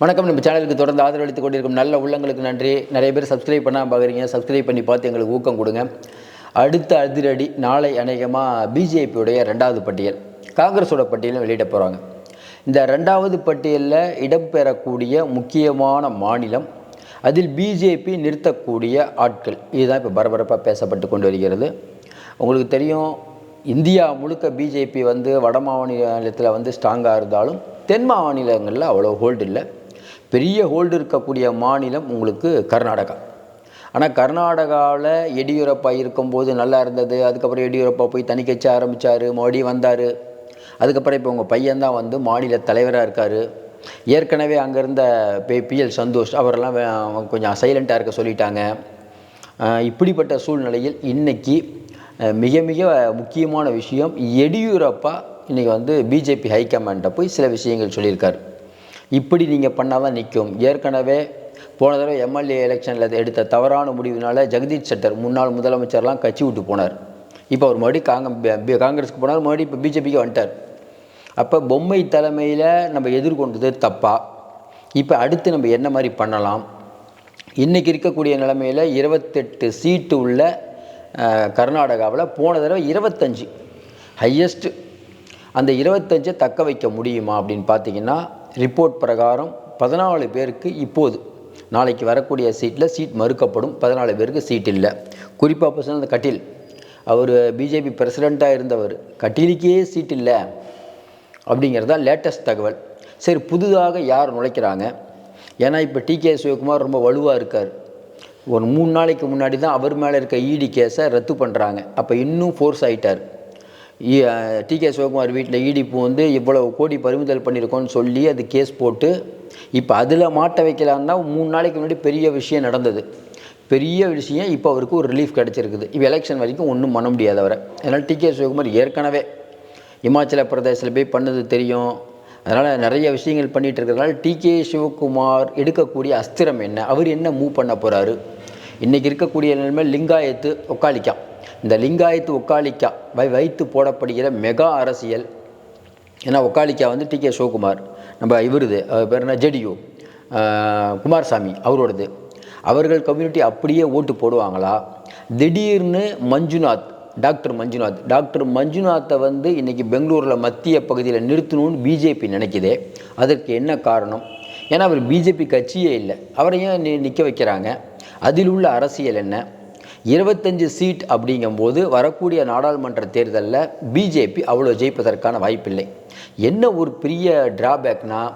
வணக்கம். நம்ம சேனலுக்கு தொடர்ந்து ஆதரவளித்துக் கொண்டிருக்கும் நல்ல உள்ளங்களுக்கு நன்றி. நிறைய பேர் சப்ஸ்கிரைப் பண்ணால் பார்க்குறீங்க சப்ஸ்கிரைப் பண்ணி பார்த்து எங்களுக்கு ஊக்கம் கொடுங்க. அடுத்த அதிரடி நாளை அநேகமாக பிஜேபியுடைய ரெண்டாவது பட்டியல் காங்கிரஸோட பட்டியலும் வெளியிட போகிறாங்க இந்த ரெண்டாவது பட்டியலில் இடம்பெறக்கூடிய முக்கியமான மாநிலம் அதில் பிஜேபி நிறுத்தக்கூடிய ஆட்கள். இதுதான் இப்போ பரபரப்பாக பேசப்பட்டு கொண்டு வருகிறது. உங்களுக்கு தெரியும் இந்தியா முழுக்க பிஜேபி வந்து வட மாநிலத்தில் வந்து ஸ்ட்ராங்காக இருந்தாலும் தென் மாநிலங்களில் அவ்வளோ ஹோல்டு இல்லை. பெரிய ஹோல்டு இருக்கக்கூடிய மாநிலம் உங்களுக்கு கர்நாடகா. ஆனால் கர்நாடகாவில் எடியூரப்பா இருக்கும்போது நல்லா இருந்தது. அதுக்கப்புறம் எடியூரப்பா போய் தனி ஆரம்பித்தார் மோடி வந்தார். அதுக்கப்புறம் இப்போ உங்கள் பையன்தான் வந்து மாநில தலைவராக இருக்கார். ஏற்கனவே அங்கே இருந்த பி. பிஎல் சந்தோஷ் அவரெல்லாம் கொஞ்சம் சைலண்ட்டாக இருக்க சொல்லிட்டாங்க. இப்படிப்பட்ட சூழ்நிலையில் இன்றைக்கி மிக மிக முக்கியமான விஷயம் எடியூரப்பா இன்றைக்கி வந்து பிஜேபி ஹைகமாண்டை போய் சில விஷயங்கள் சொல்லியிருக்காரு. இப்படி நீங்கள் பண்ணால் தான் நிற்கும் ஏற்கனவே போன தடவை எம்எல்ஏ எலெக்ஷனில் எடுத்த தவறான முடிவுனால ஜெகதீஷ் ஷெட்டர் முன்னாள் முதலமைச்சர்லாம் கட்சி விட்டு போனார். இப்போ அவர் மறுபடியும் காங்க காங்கிரஸுக்கு போனார் மறுபடியும் இப்போ பிஜேபிக்கு வந்துட்டார். அப்போ பொம்மை தலைமையில் நம்ம எதிர்கொண்டது தப்பாக இப்போ அடுத்து நம்ம என்ன மாதிரி பண்ணலாம்? இன்றைக்கி இருக்கக்கூடிய நிலைமையில் இருபத்தெட்டு சீட்டு உள்ள கர்நாடகாவில் போன தடவை இருபத்தஞ்சி. ஹையஸ்ட்டு அந்த இருபத்தஞ்சை தக்க வைக்க முடியுமா அப்படின்னு பார்த்தீங்கன்னா ரிப்போர்ட் பிரகாரம் பதினாலு பேருக்கு இப்போது. நாளைக்கு வரக்கூடிய சீட்டில் சீட் மறுக்கப்படும். பதினாலு பேருக்கு சீட் இல்லை. குறிப்பாக பசங்க அந்த கட்டில். அவர் பிஜேபி பிரசிடெண்ட்டாக இருந்தவர். கட்டிலுக்கே சீட் இல்லை. அப்படிங்கிறது தான் லேட்டஸ்ட் தகவல். சரி புதுதாக யார் நுழைக்கிறாங்க? ஏன்னா இப்போ டிகே சிவகுமார் ரொம்ப வலுவாக இருக்கார். ஒரு மூணு நாளைக்கு முன்னாடி தான் அவர் மேலே இருக்க இடி கேஸை ரத்து பண்ணுறாங்க அப்போ இன்னும் ஃபோர்ஸ் ஆகிட்டார் டிகே சிவகுமார் வீட்டில் ஈடிப்பு வந்து இவ்வளவு கோடி பறிமுதல் பண்ணியிருக்கோன்னு சொல்லி அது கேஸ் போட்டு இப்போ அதில் மாட்ட வைக்கலான்னா மூணு நாளைக்கு முன்னாடி பெரிய விஷயம் நடந்தது. பெரிய விஷயம் இப்போ அவருக்கு ஒரு ரிலீஃப் கிடச்சிருக்குது. இப்போ எலெக்ஷன் வரைக்கும் ஒன்றும் பண்ண முடியாது அவரை. அதனால் டிகே சிவகுமார் ஏற்கனவே இமாச்சல பிரதேசத்தில் போய் பண்ணது தெரியும். அதனால் நிறைய விஷயங்கள் பண்ணிகிட்டு இருக்கிறதுனால டிகே சிவகுமார் எடுக்கக்கூடிய அஸ்திரம் என்ன? அவர் என்ன மூவ் பண்ண போகிறாரு இன்றைக்கி இருக்கக்கூடிய நிலைமை லிங்காயத்து ஒக்காளிக்கா இந்த லிங்காயத்து ஒக்காளிக்கா வை வைத்து போடப்படுகிற மெகா அரசியல். ஏன்னா ஒக்காலிக்கா வந்து டிகே சிவகுமார். நம்ம இவருது பேர் என்ன? ஜெடியு குமாரசாமி அவரோடது. அவர்கள் கம்யூனிட்டி அப்படியே ஓட்டு போடுவாங்களா? திடீர்னு மஞ்சுநாத் டாக்டர் மஞ்சுநாத் டாக்டர் மஞ்சுநாத்தை வந்து இன்றைக்கி பெங்களூரில் மத்திய பகுதியில் நிறுத்தணும்னு பிஜேபி நினைக்குதே. அதற்கு என்ன காரணம்? ஏன்னா அவர் பிஜேபி கட்சியே இல்லை. அவரையும் நி நிற்க வைக்கிறாங்க. அதில் உள்ள அரசியல் என்ன? இருபத்தஞ்சு சீட் அப்படிங்கும்போது வரக்கூடிய நாடாளுமன்ற தேர்தலில் பிஜேபி அவ்வளோ ஜெயிப்பதற்கான வாய்ப்பில்லை. என்ன ஒரு பெரிய டிராபேக்னால்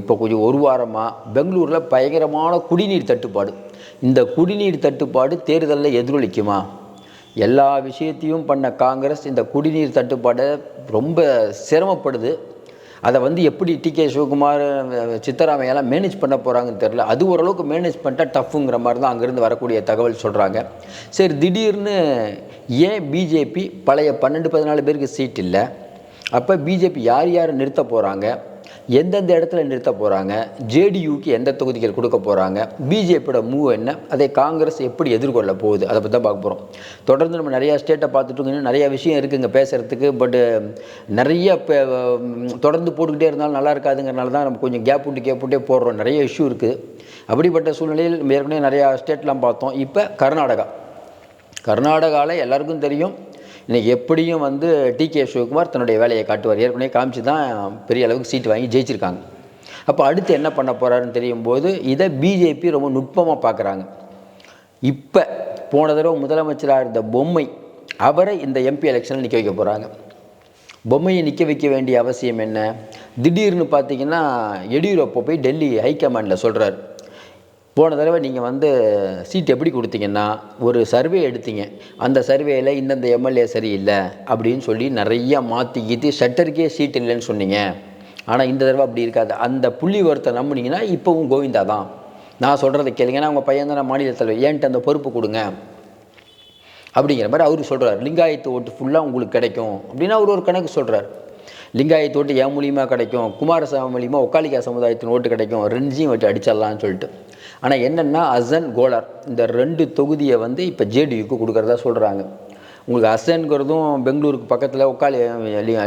இப்போ கொஞ்சம் ஒரு வாரமாக பெங்களூரில் பயங்கரமான குடிநீர் தட்டுப்பாடு. இந்த குடிநீர் தட்டுப்பாடு தேர்தலில் எதிரொலிக்குமா? எல்லா விஷயத்தையும் பண்ண காங்கிரஸ் இந்த குடிநீர் தட்டுப்பாடை ரொம்ப சிரமப்படுது. அதை வந்து எப்படி டிகே சிவகுமார் சித்தராமையெல்லாம் மேனேஜ் பண்ண போகிறாங்கன்னு தெரில அது ஓரளவுக்கு மேனேஜ் பண்ணிட்டா டஃப்புங்கிற மாதிரி தான் அங்கேருந்து வரக்கூடிய தகவல் சொல்கிறாங்க சரி திடீர்னு ஏன் பிஜேபி பழைய பன்னெண்டு பதினாலு பேருக்கு சீட் இல்லை? அப்போ பிஜேபி யார் யார் நிறுத்த போகிறாங்க எந்தெந்த இடத்துல நிறுத்த போகிறாங்க ஜேடியூக்கு எந்த தொகுதிகள் கொடுக்க போகிறாங்க பிஜேபியோட மூவ் என்ன? அதை காங்கிரஸ் எப்படி எதிர்கொள்ள போகுது? அதை பற்றி தான் பார்க்க போகிறோம் தொடர்ந்து நம்ம நிறையா ஸ்டேட்டை பார்த்துட்டு இருக்கோம். நிறையா விஷயம் இருக்குங்க பேசுகிறதுக்கு பட்டு நிறைய தொடர்ந்து போட்டுக்கிட்டே இருந்தாலும் நல்லா இருக்காதுங்கிறனால தான் நம்ம கொஞ்சம் கேப் விட்டு கேப் விட்டே போடுறோம். நிறைய இஷ்யூ இருக்குது அப்படிப்பட்ட சூழ்நிலையில் ஏற்கனவே நிறையா ஸ்டேட்லாம் பார்த்தோம். இப்போ கர்நாடகா. கர்நாடகாவில் எல்லாருக்கும் தெரியும். இன்றைக்கி எப்படியும் வந்து டிகே சிவகுமார் தன்னுடைய வேலையை காட்டுவார். ஏற்கனவே காமிச்சு தான் பெரிய அளவுக்கு சீட் வாங்கி ஜெயிச்சிருக்காங்க. அப்போ அடுத்து என்ன பண்ண போகிறாருன்னு தெரியும் போது இதை பிஜேபி ரொம்ப நுட்பமாக பார்க்குறாங்க இப்போ போன தடவை முதலமைச்சராக இருந்த பொம்மை அவரை இந்த எம்பி எலெக்ஷனில் நிற்க வைக்க போகிறாங்க பொம்மையை நிற்க வைக்க வேண்டிய அவசியம் என்ன? திடீர்னு பார்த்தீங்கன்னா எடியூரப்பா போய் டெல்லி ஹைகமாண்டில் சொல்கிறார் போன தடவை நீங்கள் வந்து சீட் எப்படி கொடுத்தீங்கன்னா ஒரு சர்வே எடுத்தீங்க. அந்த சர்வேயில் இந்தந்த எம்எல்ஏ சரியில்லை அப்படின்னு சொல்லி நிறைய மாற்றி கீத்தி ஷட்டருக்கே சீட் இல்லைன்னு சொன்னீங்க. ஆனால் இந்த தடவை அப்படி இருக்காது. அந்த புள்ளி ஒருத்தை நம்புனீங்கன்னா இப்போவும் கோவிந்தா தான். நான் சொல்கிறத கேளுங்கன்னா அவங்க உங்கள் பையன் தான் மாநில தலைவர். ஏன்ட்டு அந்த பொறுப்பு கொடுங்க? அப்படிங்கிற மாதிரி அவர் சொல்கிறார் லிங்காயத்து ஓட்டு ஃபுல்லாக உங்களுக்கு கிடைக்கும் அப்படின்னு அவர் ஒரு கணக்கு சொல்கிறார் லிங்காயத்து ஓட்டு என் மூலியமாக கிடைக்கும் குமாரசாமி மூலியமாக ஒக்காலிக்கா சமுதாயத்தின் ஓட்டு கிடைக்கும் ரெண்டையும் வச்சு அடிச்சிடலாம்னு சொல்லிட்டு. ஆனால் என்னென்னா அசன் கோலார் இந்த ரெண்டு தொகுதியை வந்து இப்போ ஜேடியுக்கு கொடுக்குறதா சொல்கிறாங்க உங்களுக்கு அசன்கிறதும் பெங்களூருக்கு பக்கத்தில் ஒக்காலி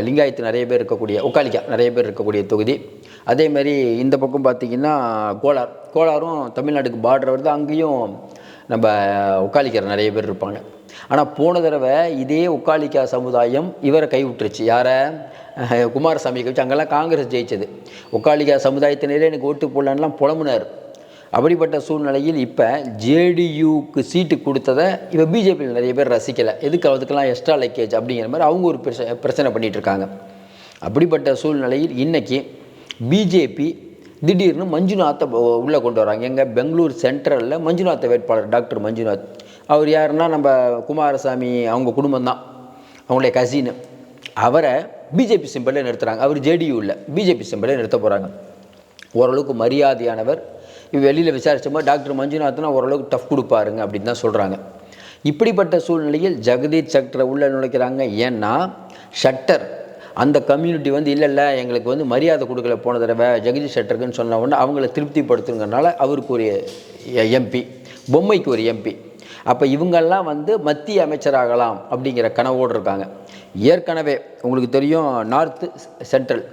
லிங்காயத்து நிறைய பேர் இருக்கக்கூடிய ஒக்காலிக்கா நிறைய பேர் இருக்கக்கூடிய தொகுதி. அதே மாதிரி இந்த பக்கம் பார்த்திங்கன்னா கோலார். கோலாரும் தமிழ்நாட்டுக்கு பார்டர் வருது அங்கேயும் நம்ம உக்காலிக்கிற நிறைய பேர் இருப்பாங்க. ஆனால் போன தடவை இதே உக்காலிக்கா சமுதாயம் இவரை கைவிட்டுருச்சு. யாரை? குமாரசாமி குமாரசாமியை அங்கெல்லாம் காங்கிரஸ் ஜெயிச்சது. உக்காலிக்கா சமுதாயத்தினரே எனக்கு ஓட்டு போடலான்லாம் புலம்புனார். அப்படிப்பட்ட சூழ்நிலையில் இப்போ ஜேடியூக்கு சீட்டு கொடுத்ததை இப்போ பிஜேபியில் நிறைய பேர் ரசிக்கலை. எதுக்கு அதுக்கெல்லாம் எக்ஸ்ட்ரா லக்கேஜ் அப்படிங்கிற மாதிரி அவங்க ஒரு பிரச்சனை பிரச்சனை பண்ணிகிட்டு இருக்காங்க. அப்படிப்பட்ட சூழ்நிலையில் இன்றைக்கி பிஜேபி திடீர்னு மஞ்சுநாத்தை உள்ளே கொண்டு வராங்க. எங்கள் பெங்களூர் சென்ட்ரலில் மஞ்சுநாத் வேட்பாளர் டாக்டர் மஞ்சுநாத். அவர் யாருன்னா நம்ம குமாரசாமி அவங்க குடும்பம் தான் அவங்களுடைய கசின்னு அவரை பிஜேபி சிம்பிளே நிறுத்துறாங்க. அவர் ஜேடியூ இல்லை பிஜேபி சிம்பிளே நிறுத்த போகிறாங்க ஓரளவுக்கு மரியாதையானவர். இவ வெளியில் விசாரிச்சோமா டாக்டர் மஞ்சுநாத்னா ஓரளவுக்கு டஃப் கொடுப்பாருங்க அப்படின்னு தான் சொல்கிறாங்க இப்படிப்பட்ட சூழ்நிலையில் ஜெகதீஷ் சட்டரை உள்ளே நுழைக்கிறாங்க. ஏன்னா ஷட்டர் அந்த கம்யூனிட்டி வந்து இல்லை இல்லை எங்களுக்கு வந்து மரியாதை கொடுக்கல போன தடவை. ஜெகதீஷ் ஷட்டருக்குன்னு சொன்ன உடனே அவங்கள திருப்திப்படுத்துங்கிறனால அவருக்கு ஒரு எம்பி பொம்மைக்கு ஒரு எம்பி அப்போ இவங்கெல்லாம் வந்து மத்திய அமைச்சராகலாம் அப்படிங்கிற கனவோடு இருக்காங்க. ஏற்கனவே உங்களுக்கு தெரியும் நார்த்து சென்ட்ரல்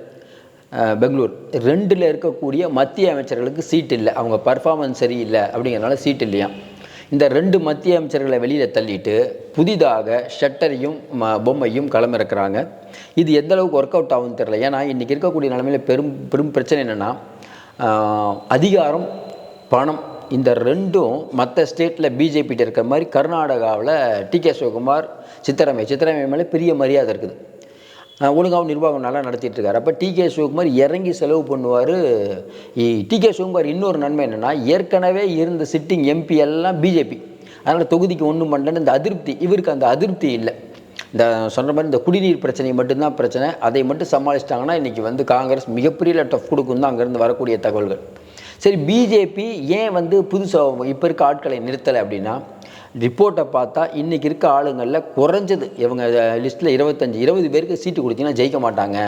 பெங்களூர். ரெண்டில் இருக்கக்கூடிய மத்திய அமைச்சர்களுக்கு சீட் இல்லை. அவங்க பர்ஃபார்மன்ஸ் சரியில்லை அப்படிங்கிறனால சீட் இல்லையா இந்த ரெண்டு மத்திய அமைச்சர்களை வெளியில் தள்ளிட்டு புதிதாக ஷட்டரையும் ம பொம்மையும் களமிறக்கிறாங்க. இது எந்த அளவுக்கு ஒர்க் அவுட் ஆகும்னு தெரியல. ஏன்னா இன்றைக்கி இருக்கக்கூடிய நிலைமையில் பெரும் பெரும் பிரச்சனை என்னென்னா அதிகாரம் பணம் இந்த ரெண்டும் மற்ற ஸ்டேட்டில் பிஜேபிகிட்ட இருக்கிற மாதிரி கர்நாடகாவில் டி கே சிவகுமார் சித்தரமை. சித்தரமை மேலே பெரிய மரியாதை இருக்குது. ஒழுங்காகவும் நிர்வாகம் நல்லா நடத்திட்டுருக்காரு அப்போ டி கே சிவகுமார் இறங்கி செலவு பண்ணுவார். டி கே சிவகுமார் இன்னொரு நன்மை என்னென்னா ஏற்கனவே இருந்த சிட்டிங் எம்பி எல்லாம் பிஜேபி அதனால் தொகுதிக்கு ஒன்றும் பண்ணலன்னு இந்த அதிருப்தி இவருக்கு அந்த அதிருப்தி இல்லை. இந்த சொன்ன மாதிரி இந்த குடிநீர் பிரச்சனை மட்டும்தான் பிரச்சனை. அதை மட்டும் சமாளிச்சிட்டாங்கன்னா இன்றைக்கி வந்து காங்கிரஸ் மிகப்பெரிய டஃப் கொடுக்கும் தான் அங்கேருந்து வரக்கூடிய தகவல்கள். சரி பிஜேபி ஏன் வந்து புதுசாக இப்போ இருக்க ஆட்களை நிறுத்தலை அப்படின்னா ரிப்போர்ட்டை பார்த்தா இன்றைக்கி இருக்க ஆளுங்களில் குறைஞ்சது. இவங்க லிஸ்ட்டில் இருபத்தஞ்சி இருபது பேருக்கு சீட்டு கொடுத்தீங்கன்னா ஜெயிக்க மாட்டாங்க.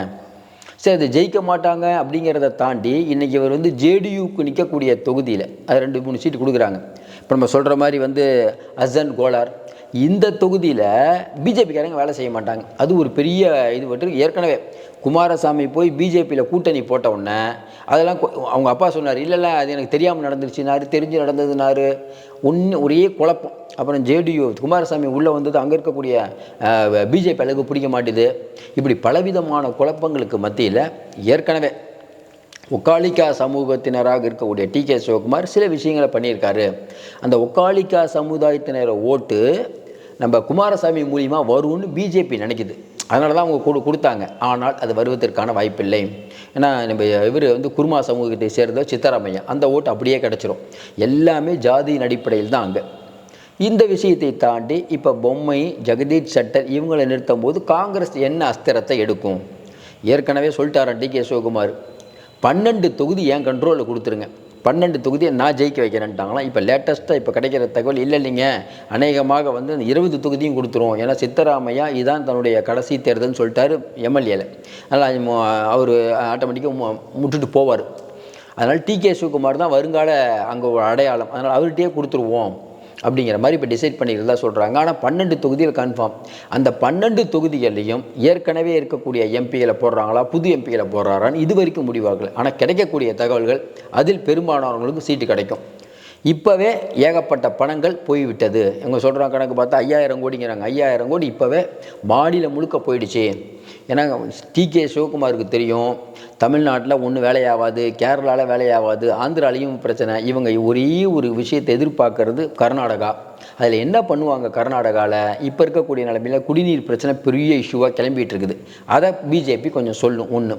சரி அது ஜெயிக்க மாட்டாங்க அப்படிங்கிறத தாண்டி இன்றைக்கி இவர் வந்து ஜேடியூக்கு நிற்கக்கூடிய தொகுதியில் அது ரெண்டு மூணு சீட்டு கொடுக்குறாங்க. இப்போ நம்ம சொல்கிற மாதிரி வந்து அசன் கோலார் இந்த தொகுதியில் பிஜேபிக்காரங்க வேலை செய்ய மாட்டாங்க. அது ஒரு பெரிய இது பட்டு ஏற்கனவே குமாரசாமி போய் பிஜேபியில் கூட்டணி போட்ட உடனே அதெல்லாம் அவங்க அப்பா சொன்னார் இல்லைல்ல அது எனக்கு தெரியாமல் நடந்துருச்சுனாரு தெரிஞ்சு நடந்ததுனாரு. ஒன்று ஒரே குழப்பம். அப்புறம் ஜேடியு குமாரசாமி உள்ளே வந்தது அங்கே இருக்கக்கூடிய பிஜேபி அளவுக்கு பிடிக்க மாட்டேது. இப்படி பலவிதமான குழப்பங்களுக்கு மத்தியில் ஏற்கனவே ஒக்காலிக்கா சமூகத்தினராக இருக்கக்கூடிய டி கே சிவகுமார் சில விஷயங்களை பண்ணியிருக்காரு. அந்த ஒக்காலிக்கா சமுதாயத்தினரை ஓட்டு நம்ம குமாரசாமி மூலியமாக வரும்னு பிஜேபி நினைக்குது. அதனால தான் அவங்க கொடு கொடுத்தாங்க. ஆனால் அது வருவதற்கான வாய்ப்பில்லை. ஏன்னா நம்ம இவர் வந்து குருமா சமூகத்தை சேர்ந்த சித்தராமையா. அந்த ஓட்டு அப்படியே கிடச்சிரும். எல்லாமே ஜாதியின் அடிப்படையில் தான் அங்கே. இந்த விஷயத்தை தாண்டி இப்போ பொம்மை ஜெகதீஷ் சட்டர் இவங்களை நிறுத்தும் போது காங்கிரஸ் என்ன அஸ்திரத்தை எடுக்கும்? ஏற்கனவே சொல்லிட்டாரன் டி கே சிவகுமார். பன்னெண்டு தொகுதி என் கண்ட்ரோலில் கொடுத்துருங்க? பன்னெண்டு தொகுதியை நான் ஜெயிக்க வைக்கிறேன்ட்டாங்களாம். இப்போ லேட்டஸ்ட்டாக இப்போ கிடைக்கிற தகவல் இல்லை இல்லைங்க. அநேகமாக வந்து அந்த இருபது தொகுதியும் கொடுத்துருவோம் ஏன்னா சித்தராமையா இதுதான் தன்னுடைய கடைசி தேர்தல்னு சொல்லிட்டாரு எம்எல்ஏல. அதனால் அவர் ஆட்டோமேட்டிக்காக முட்டுட்டு போவார். அதனால் டி கே சிவகுமார் தான் வருங்கால அங்கே ஒரு அடையாளம். அதனால் அவர்கிட்டயே கொடுத்துருவோம். அப்படிங்கிற மாதிரி இப்போ டிசைட் பண்ணிக்கிறதா சொல்கிறாங்க ஆனால் பன்னெண்டு தொகுதியில் கன்ஃபார்ம் அந்த பன்னெண்டு தொகுதிகளையும் ஏற்கனவே இருக்கக்கூடிய எம்பிகளை போடுறாங்களா? புது எம்பிகளை போடுறாரான்னு இது வரைக்கும் முடிவாகலை. ஆனால் கிடைக்கக்கூடிய தகவல்கள் அதில் பெரும்பாலானவர்களுக்கு சீட்டு கிடைக்கும். இப்போவே ஏகப்பட்ட பணங்கள் போய்விட்டது. இவங்க சொல்கிறாங்க கணக்கு பார்த்தா ஐயாயிரம் கோடிங்கிறாங்க. ஐயாயிரம் கோடி இப்போவே மாநிலம் முழுக்க போயிடுச்சு. ஏன்னா டி. கே. சிவகுமாருக்கு தெரியும் தமிழ்நாட்டில் ஒன்றும் வேலையாகாது கேரளாவில் வேலையாகாது ஆந்திராலையும் பிரச்சனை. இவங்க ஒரே ஒரு விஷயத்தை எதிர்பார்க்கறது கர்நாடகா. அதில் என்ன பண்ணுவாங்க கர்நாடகாவில் இப்போ இருக்கக்கூடிய நிலைமையில் குடிநீர் பிரச்சனை பெரிய இஷ்யூவாக கிளம்பிட்டு இருக்குது. அதை பிஜேபி கொஞ்சம் சொல்லும். ஒன்று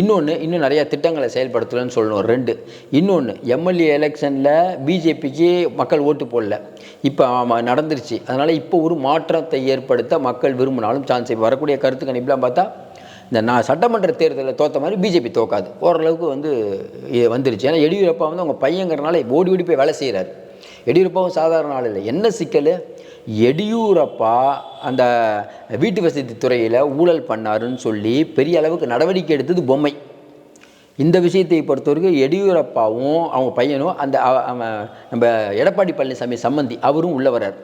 இன்னொன்று இன்னும் நிறையா திட்டங்களை செயல்படுத்தலன்னு சொல்லணும். ரெண்டு. இன்னொன்று எம்எல்ஏ எலெக்ஷனில் பிஜேபிக்கு மக்கள் ஓட்டு போடல. இப்போ ஆமாம் நடந்துருச்சு. அதனால் இப்போ ஒரு மாற்றத்தை ஏற்படுத்த மக்கள் விரும்பினாலும் சான்ஸ் இப்போ வரக்கூடிய கருத்து கணிப்புலாம் பார்த்தா இந்த நான் சட்டமன்ற தேர்தலில் தோத்த மாதிரி பிஜேபி தோக்காது. ஓரளவுக்கு வந்து வந்துருச்சு. ஏன்னா எடியூரப்பா வந்து அவங்க பையங்கிறனால ஓடி ஓடி போய் வேலை செய்கிறார் எடியூரப்பாவும் சாதாரண ஆள் இல்லை. என்ன சிக்கல்? எடியூரப்பா அந்த வீட்டு வசதி துறையில் ஊழல் பண்ணாருன்னு சொல்லி பெரிய அளவுக்கு நடவடிக்கை எடுத்தது பொம்மை. இந்த விஷயத்தை பொறுத்தவரைக்கும் எடியூரப்பாவும் அவங்க பையனும் அந்த அவன் நம்ம எடப்பாடி பழனிசாமி சம்மந்தி அவரும் உள்ளே வரார்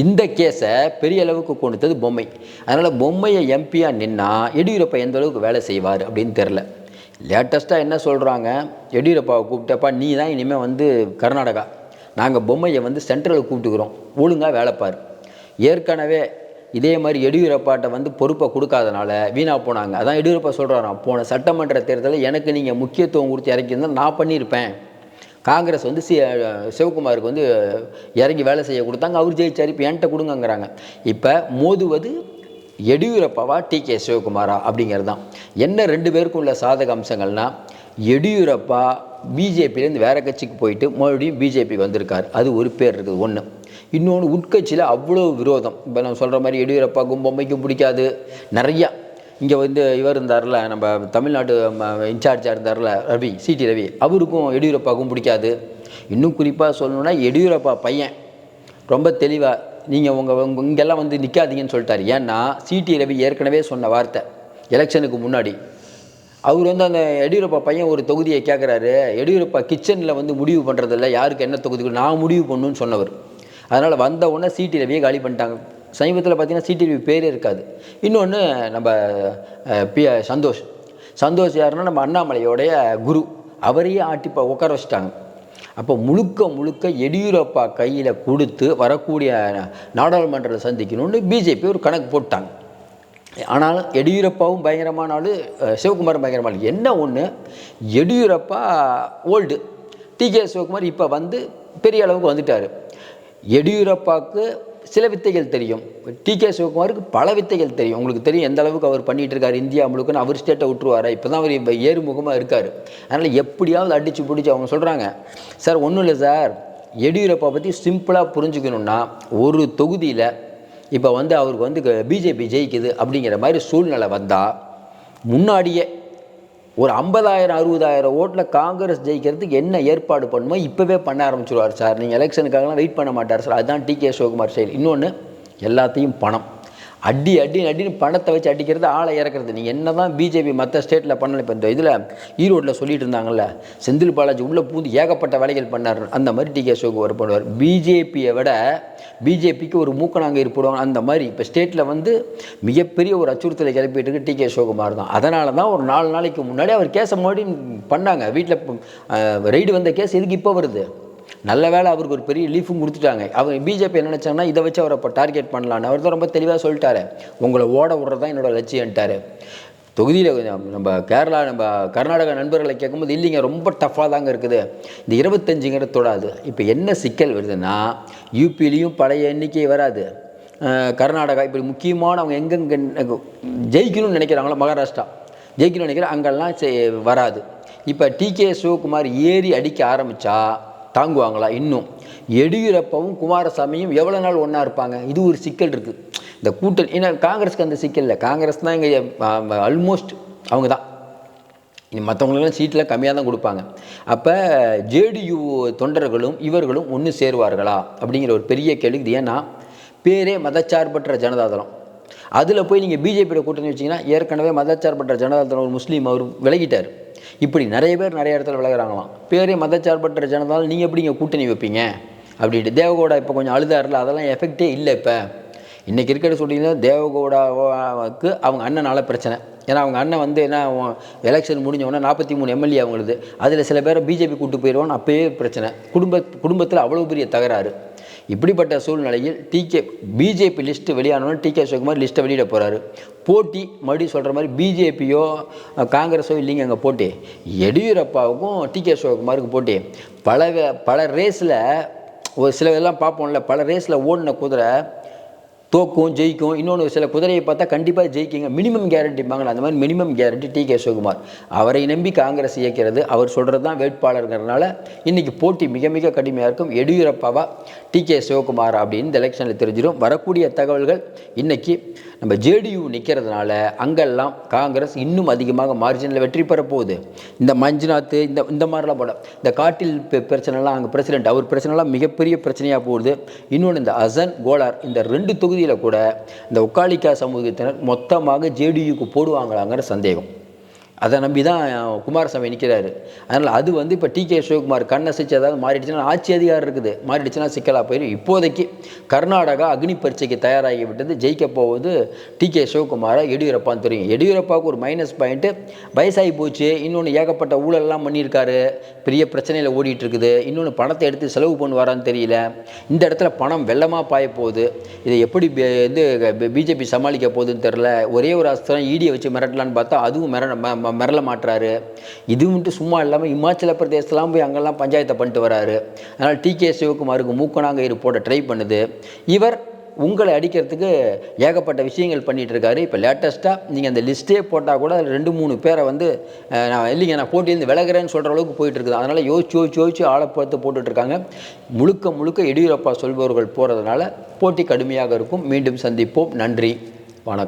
இந்த கேஸை பெரிய அளவுக்கு கொடுத்தது பொம்மை. அதனால் பொம்மையை எம்பியாக நின்னா எடியூரப்பா எந்த அளவுக்கு வேலை செய்வார் அப்படின்னு தெரில லேட்டஸ்ட்டாக என்ன சொல்கிறாங்க எடியூரப்பாவை கூப்பிட்டப்பா நீ தான் இனிமேல் வந்து கர்நாடகா. நாங்கள் பொம்மையை வந்து சென்ட்ரலுக்கு கூப்பிட்டுக்கிறோம். ஒழுங்காக வேலைப்பார் ஏற்கனவே இதே மாதிரி எடியூரப்பாட்ட வந்து பொறுப்பை கொடுக்காதனால வீணாக போனாங்க. அதான் எடியூரப்பா சொல்கிறாராம் போன சட்டமன்ற தேர்தலில் எனக்கு நீங்கள் முக்கியத்துவம் கொடுத்து இறக்கியிருந்தால் நான் பண்ணியிருப்பேன். காங்கிரஸ் வந்து சி சிவகுமாருக்கு வந்து இறங்கி வேலை செய்ய கொடுத்தாங்க. அவர் ஜெயிச்சார். இப்போ என்கிட்ட கொடுங்கங்கிறாங்க. இப்போ மோதுவது எடியூரப்பாவா டி கே. சிவகுமாரா அப்படிங்கிறது தான் என்ன ரெண்டு பேருக்கும் உள்ள சாதக அம்சங்கள்னா எடியூரப்பா பிஜேபியிலேருந்து வேற கட்சிக்கு போயிட்டு மறுபடியும் பிஜேபிக்கு வந்திருக்கார். அது ஒரு பேர் இருக்குது ஒன்று இன்னொன்று உட்கட்சியில் அவ்வளோ விரோதம். இப்போ நான் சொல்கிற மாதிரி எடியூரப்பாக்கும் பொம்மைக்கும் பிடிக்காது. நிறையா. இங்கே வந்து இவர் இருந்தார்ல நம்ம தமிழ்நாடு இன்சார்ஜாக இருந்தார்ல ரவி சிடி ரவி. அவருக்கும் எடியூரப்பாவுக்கும் பிடிக்காது. இன்னும் குறிப்பாக சொல்லணுன்னா எடியூரப்பா பையன். ரொம்ப தெளிவாக நீங்கள் உங்கள் உங்க இங்கெல்லாம் வந்து நிற்காதீங்கன்னு சொல்லிட்டாரு. ஏன்னா சிடி ரவி ஏற்கனவே சொன்ன வார்த்தை எலெக்ஷனுக்கு முன்னாடி. அவர் வந்து அந்த எடியூரப்பா பையன் ஒரு தொகுதியை கேட்குறாரு எடியூரப்பா கிச்சனில் வந்து முடிவு பண்ணுறதில்ல யாருக்கு என்ன தொகுதி நான் முடிவு பண்ணுன்னு சொன்னவர். அதனால் வந்த உடனே சிடிரவியை காலி பண்ணிட்டாங்க. சமீபத்தில் பார்த்தீங்கன்னா சிடிவி பேரே இருக்காது. இன்னொன்று நம்ம பி சந்தோஷ். சந்தோஷ் யாருன்னா நம்ம அண்ணாமலையோடைய குரு. அவரையே ஆட்டி உட்கார வச்சுட்டாங்க. அப்போ முழுக்க முழுக்க எடியூரப்பா கையில் கொடுத்து வரக்கூடிய நாடாளுமன்றத்தை சந்திக்கணும்னு பிஜேபி ஒரு கணக்கு போட்டாங்க. ஆனாலும் எடியூரப்பாவும் பயங்கரமான ஆள் சிவகுமாரும் பயங்கரமான ஆள். என்ன ஒன்று Yediyurappa old D K Sivakumar இப்போ வந்து பெரிய அளவுக்கு வந்துட்டார். எடியூரப்பாவுக்கு சில வித்தைகள் தெரியும். டி கே சிவகுமாருக்கு பல வித்தைகள் தெரியும். உங்களுக்கு தெரியும் எந்த அளவுக்கு அவர் பண்ணிட்டு இருக்காரு இந்தியா முழுக்கன்னு. அவர் ஸ்டேட்டை விட்டுருவாரா? இப்போ தான் அவர் இப்போ ஏறுமுகமாக இருக்கார். அதனால் எப்படியாவது அடித்து பிடிச்சி அவங்க சொல்கிறாங்க சார் ஒன்றும் இல்லை சார். எடியூரப்பா பற்றி சிம்பிளாக புரிஞ்சுக்கணுன்னா ஒரு தொகுதியில் இப்போ வந்து அவருக்கு வந்து பிஜேபி ஜெயிக்குது அப்படிங்கிற மாதிரி சூழ்நிலை வந்தால் முன்னாடியே ஒரு ஐம்பதாயிரம் அறுபதாயிரம் ஓட்டில் காங்கிரஸ் ஜெயிக்கிறதுக்கு என்ன ஏற்பாடு பண்ணுமோ இப்போவே பண்ண ஆரம்பிச்சிருவார் சார். நீங்கள் எலெக்ஷனுக்காகலாம் வெயிட் பண்ண மாட்டார் சார். அதுதான் டி கே சிவகுமார் செயல். இன்னொன்று எல்லாத்தையும் பணம். அடி அடி அடின்னு பணத்தை வச்சு அடிக்கிறது ஆளை இறக்குறது. நீங்கள் என்ன தான் பிஜேபி மற்ற ஸ்டேட்டில் பண்ணல இப்போ இந்த இதில் ஈரோட்டில் சொல்லிட்டு இருந்தாங்கல்ல செந்தில் பாலாஜி உள்ளே பூந்து ஏகப்பட்ட வேலைகள் பண்ணார். அந்த மாதிரி டி கே ஒரு பண்ணுவார் பிஜேபியை விட பிஜேபிக்கு ஒரு மூக்கனாங்க இருப்பிடுவாங்க. அந்த மாதிரி இப்போ ஸ்டேட்டில் வந்து மிகப்பெரிய ஒரு அச்சுறுத்தலை கிளப்பிட்டு இருக்கு டி கே சிவகுமார் தான். அதனால தான் ஒரு நாலு நாளைக்கு முன்னாடி அவர் கேஸை மறுபடியும் பண்ணாங்க. வீட்டில் ரைடு வந்த கேஸ் எதுக்கு இப்போ வருது? நல்ல வேலை அவருக்கு ஒரு பெரிய லீஃபும் கொடுத்துட்டாங்க. அவர் பிஜேபி என்ன நினச்சாங்கன்னா இதை வச்சு அவரை இப்போ டார்கெட் பண்ணலான்னு அவர் தான் ரொம்ப தெளிவாக சொல்லிட்டாரு. உங்களை ஓட விடுறது தான் என்னோட லட்சியம்ட்டாரு. தொகுதியில் நம்ம கேரளா நம்ம கர்நாடகா நண்பர்களை கேட்கும்போது இல்லைங்க ரொம்ப டஃப்பாக தாங்க இருக்குது. இந்த இருபத்தஞ்சுங்கிற தொடாது. இப்போ என்ன சிக்கல் வருதுன்னா யூபிலையும் பழைய எண்ணிக்கை வராது. கர்நாடகா இப்படி முக்கியமான அவங்க எங்கெங்க ஜெயிக்கணும்னு நினைக்கிறாங்களோ மகாராஷ்டிரா. ஜெயிக்கணும்னு நினைக்கிற அங்கெல்லாம் செ- வராது. இப்போ டிகே சிவகுமார் ஏறி அடிக்க ஆரம்பித்தா தாங்குவாங்களா இன்னும்? எடியூரப்பாவும் குமாரசாமியும் எவ்வளோ நாள் ஒன்றா இருப்பாங்க? இது ஒரு சிக்கல் இருக்குது இந்த கூட்டணி ஏன்னா காங்கிரஸ்க்கு அந்த சிக்கல் இல்லை. காங்கிரஸ் தான் இங்கே ஆல்மோஸ்ட் அவங்க தான். இனி மற்றவங்களுக்கெல்லாம் சீட்டில் கம்மியாக தான் கொடுப்பாங்க. அப்போ ஜேடியு தொண்டர்களும் இவர்களும் ஒன்று சேருவார்களா? அப்படிங்கிற ஒரு பெரிய கேள்வி ஏன்னா பேரே மதச்சார்பற்ற ஜனதாதளம். அதில் போய் நீங்கள் பிஜேபியோட கூட்டணி வச்சிங்கன்னா ஏற்கனவே மதச்சார்பற்ற ஜனதாதளம் ஒரு முஸ்லீம் அவர் விலகிட்டார். இப்படி நிறைய பேர் நிறைய இடத்துல விளையாடுறாங்களாம் பேரே மதச்சார்பற்ற ஜனதால் நீங்கள் எப்படி இங்கே கூட்டணி வைப்பீங்க? அப்படின்ட்டு. தேவகவுடா இப்போ கொஞ்சம் அழுதாருல அதெல்லாம் எஃபெக்டே இல்லை இப்போ. இன்றைக்கி இருக்கிற சொல்லிங்கன்னா தேவகோடாவுக்கு அவங்க அண்ணனால பிரச்சனை. ஏன்னா அவங்க அண்ணன் வந்து என்ன எலெக்ஷன் முடிஞ்ச உடனே நாற்பத்தி மூணு எம்எல்ஏ அவங்களுது. அதில் சில பேரை பிஜேபி கூட்டு போயிடுவான்னு அப்பயே பிரச்சனை. குடும்ப குடும்பத்தில் அவ்வளோ பெரிய தகராறு. இப்படிப்பட்ட சூழ்நிலையில் டிகே பிஜேபி லிஸ்ட்டு வெளியானோன்னு டிகே சிவகுமார் லிஸ்ட்டை வெளியிட போகிறாரு போட்டி மறுபடியும் சொல்கிற மாதிரி பிஜேபியோ காங்கிரஸோ இல்லைங்க அங்கே போட்டி. எடியூரப்பாவுக்கும் டிகே சிவகுமாருக்கு போட்டி. பல பல ரேஸில் ஒரு சில இதெல்லாம் பார்ப்போம்ல பல ரேஸில் ஓடின குதிரை தோக்கும் ஜெயிக்கும் இன்னொன்று சில குதிரையை பார்த்தா கண்டிப்பாக ஜெயிக்குங்க. மினிமம் கேரண்டிம்பாங்களா அந்த மாதிரி minimum guarantee D K Sivakumar அவரை நம்பி காங்கிரஸ் இயக்கிறது அவர் சொல்கிறது தான் வேட்பாளருங்கிறதுனால இன்றைக்கி போட்டி மிக மிக கடுமையாக இருக்கும். எடியூரப்பாவா டி கே சிவகுமார் அப்படின்னு இந்த எலெக்ஷனில் தெரிஞ்சிடும் வரக்கூடிய தகவல்கள் இன்றைக்கி நம்ம ஜேடியு நிற்கிறதுனால அங்கெல்லாம் காங்கிரஸ் இன்னும் அதிகமாக மார்ஜினில் வெற்றி பெற போகுது. இந்த மஞ்சுநாத் இந்த இந்த மாதிரிலாம் போட இந்த காட்டில் பிரச்சனைலாம் அங்கே பிரசிடென்ட் அவர் பிரச்சனைலாம் மிகப்பெரிய பிரச்சனையாக போகுது. இன்னொன்று இந்த அசன் கோலார் இந்த ரெண்டு தொகுதியில் கூட இந்த ஒக்காலிக்கா சமூகத்தினர் மொத்தமாக ஜேடியுக்கு போடுவாங்களாங்கிற சந்தேகம். அதை நம்பி தான் குமாரசாமி நிற்கிறாரு அதனால் அது வந்து இப்போ டி கே சிவகுமார் கண்ணசிச்சு ஏதாவது மாறிடுச்சுன்னா ஆட்சி அதிகாரம் இருக்குது மாறிடுச்சுன்னா சிக்கலாக போயிடும் இப்போதைக்கு கர்நாடகா அக்னி பரீட்சைக்கு தயாராகி விட்டது ஜெயிக்க போவது டி கே சிவகுமாரை எடியூரப்பான்னு தெரியும் எடியூரப்பாவுக்கு ஒரு மைனஸ் பாயிண்ட்டு வயசாகி போச்சு இன்னொன்று ஏகப்பட்ட ஊழல்லாம் பண்ணியிருக்காரு பெரிய பிரச்சனையில் ஓடிட்டு இருக்குது இன்னொன்று பணத்தை எடுத்து செலவு பண்ணுவாரான்னு தெரியல இந்த இடத்துல பணம் வெள்ளமாக பாய போகுது இதை எப்படி பி- இது பிஜேபி சமாளிக்க போகுதுன்னு தெரில ஒரே ஒரு அஸ்திரம் ஈடியை வச்சு மிரட்டலான்னு பார்த்தா அதுவும் மிர ம- ம- மிரள மாட்டுறாரு. இது மட்டும் சும்மா இல்லாமல் இமாச்சல பிரதேசலாம் போய் அங்கெல்லாம் பஞ்சாயத்தை பண்ணிட்டு வராரு. அதனால் டி கே சிவகுமாருக்கு மூக்கணாங்கயிறு போட ட்ரை பண்ணுது. இவர் உங்களை அடிக்கிறதுக்கு ஏகப்பட்ட விஷயங்கள் பண்ணிகிட்டு இருக்காரு. இப்போ லேட்டஸ்ட்டாக நீங்கள் அந்த லிஸ்ட்டே போட்டால் கூட அதில் ரெண்டு மூணு பேரை வந்து நான் இல்லைங்க நான் போட்டியிருந்து விலகிறேன்னு சொல்கிற அளவுக்கு போயிட்டுருக்குது அதனால் யோசிச்சு யோசிச்சு யோசிச்சு ஆளை பார்த்து போட்டுட்டு இருக்காங்க. முழுக்க முழுக்க எடியூரப்பா சொல்பவர்கள் போகிறதுனால போட்டி கடுமையாக இருக்கும். மீண்டும் சந்திப்போம். நன்றி. வணக்கம்.